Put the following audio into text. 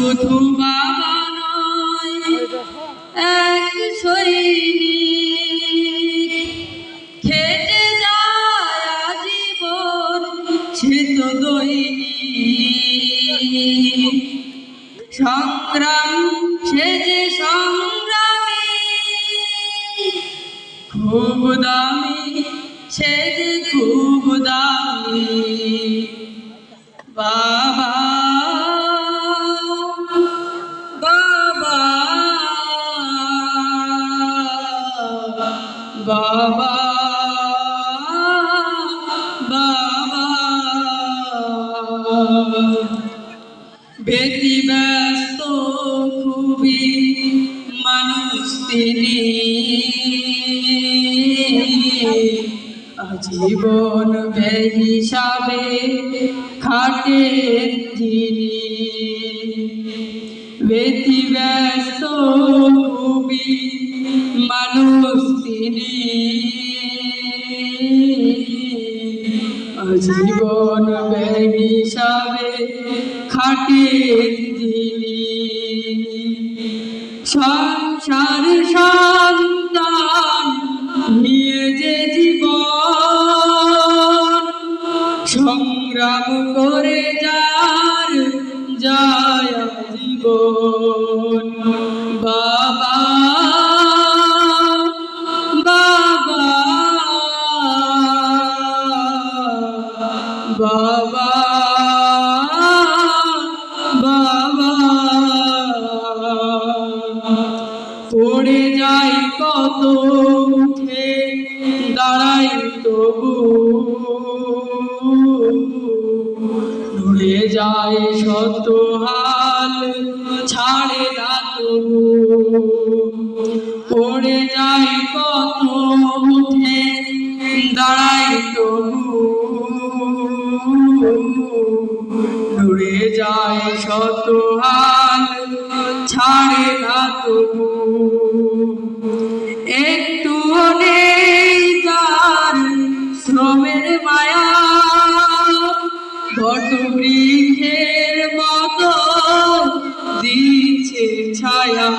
শুধু বাবা নয় এক সৈনিক খেটে যায় আজীবন সে তো দৈনিক সংগ্রাম সে যে সংগ্রামী খুব দামি, সে যে খুব দামি। বাবা বাবা। মানুষ তিনি। আজীবন হিসাবে খাটে যিনি বেতি ব্যস্ত খুবই মানুষ তিনি আজীবন হিসাবে খাটেন যিনি সংসার সন্তান নিয়ে যে জীবন, সংগ্রাম করে যার যায় জীবন। বাবা পড়ে যাই কত উঠে, দাঁড়াই তবু। নড়ে যায় শত হাল, ছাড়ে না তবু। পড়ে যাই কত উঠে, দাঁড়াই তবু। নড়ে যায় শত হাল একটু নেই তার শ্রমের মায়া। বট বৃক্ষের মতো দিচ্ছে ছায়া।